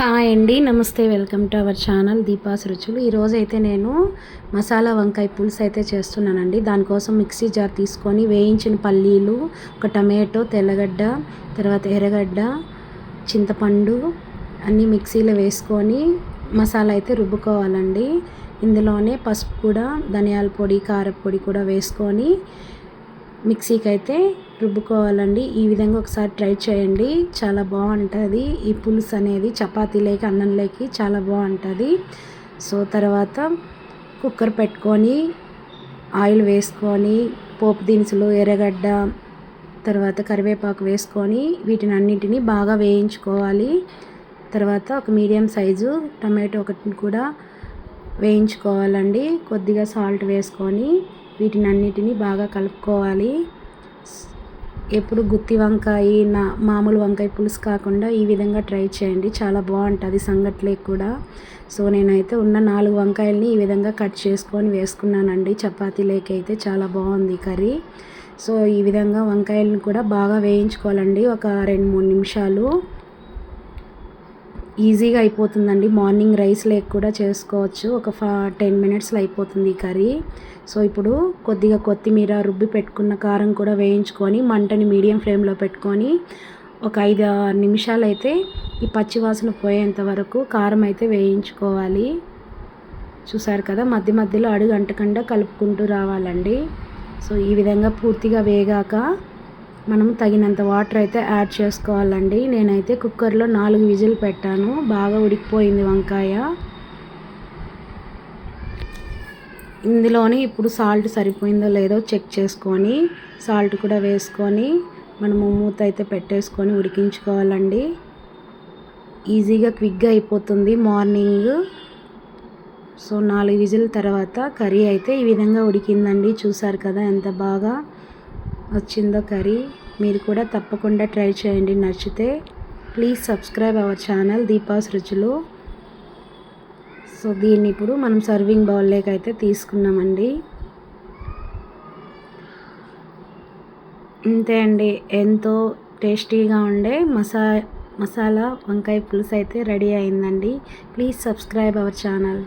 Hi అండి నమస్తే welcome to our channel Deepa's Ruchulu. ఈరోజు అయితే నేను మసాలా వంకాయ పులుసు అయితే చేస్తున్నానండి. దానికోసం మిక్సీ జార్ తీసుకొని వేయించిన పల్లీలు ఒక టమాటో తెల్లగడ్డ తర్వాత ఎర్రగడ్డ చింతపండు అన్నీ మిక్సీలో వేసుకొని మసాలా అయితే రుబ్బుకోవాలండి. ఇందులోనే పసుపు కూడా ధనియాల పొడి కారపొడి కూడా వేసుకొని మిక్సీకి అయితే రుబ్బుకోవాలండి. ఈ విధంగా ఒకసారి ట్రై చేయండి. చాలా బాగుంటుంది. ఈ పులుసు అనేది చపాతీలోకి అన్నంలోకి చాలా బాగుంటుంది. సో తర్వాత కుక్కర్ పెట్టుకొని ఆయిల్ వేసుకొని పోపు దినుసులు ఎర్రగడ్డ తర్వాత కరివేపాకు వేసుకొని వీటిని అన్నింటినీ బాగా వేయించుకోవాలి. తర్వాత ఒక మీడియం సైజు టమాటో ఒకటిని కూడా వేయించుకోవాలండి. కొద్దిగా సాల్ట్ వేసుకొని వీటిని అన్నిటినీ బాగా కలుపుకోవాలి. ఎప్పుడు గుత్తి వంకాయ నా మామూలు వంకాయ పులుసు కాకుండా ఈ విధంగా ట్రై చేయండి. చాలా బాగుంటుంది సంగట్లేకి కూడా. సో నేనైతే ఉన్న నాలుగు వంకాయలని ఈ విధంగా కట్ చేసుకొని వేసుకున్నానండి. చపాతీలోకి అయితే చాలా బాగుంది కర్రీ. సో ఈ విధంగా వంకాయలను కూడా బాగా వేయించుకోవాలండి. ఒక రెండు మూడు నిమిషాలు. ఈజీగా అయిపోతుందండి. మార్నింగ్ రైస్ లేక్ కూడా చేసుకోవచ్చు. ఒక ఫా టెన్ మినిట్స్లో అయిపోతుంది ఈ కర్రీ. సో ఇప్పుడు కొద్దిగా కొత్తిమీర రుబ్బి పెట్టుకున్న కారం కూడా వేయించుకొని మంటని మీడియం ఫ్లేమ్లో పెట్టుకొని ఒక ఐదు నిమిషాలు అయితే ఈ పచ్చివాసన పోయేంత వరకు కారం అయితే వేయించుకోవాలి. చూసారు కదా మధ్య మధ్యలో అడుగు అంటకుండా కలుపుకుంటూ రావాలండి. సో ఈ విధంగా పూర్తిగా వేగాక మనం తగినంత వాటర్ అయితే యాడ్ చేసుకోవాలండి. నేనైతే కుక్కర్లో నాలుగు విజిల్ పెట్టాను. బాగా ఉడికిపోయింది వంకాయ. ఇందులోనే ఇప్పుడు సాల్ట్ సరిపోయిందో లేదో చెక్ చేసుకొని సాల్ట్ కూడా వేసుకొని మనము మూత అయితే పెట్టేసుకొని ఉడికించుకోవాలండి. ఈజీగా క్విక్గా అయిపోతుంది మార్నింగ్. సో నాలుగు విజిల్ తర్వాత కర్రీ అయితే ఈ విధంగా ఉడికిందండి. చూసారు కదా ఎంత బాగా వచ్చిందో కర్రీ మీరు కూడా తప్పకుండా ట్రై చేయండి. నచ్చితే please subscribe our channel Deepa's Ruchulu. So దీన్ని ఇప్పుడు మనం సర్వింగ్ బౌల్లోకి అయితే తీసుకున్నామండి. అంతే అండి. ఎంతో టేస్టీగా ఉండే మసా మసాలా వంకాయ పులుసు అయితే రెడీ అయిందండి. Please subscribe our channel.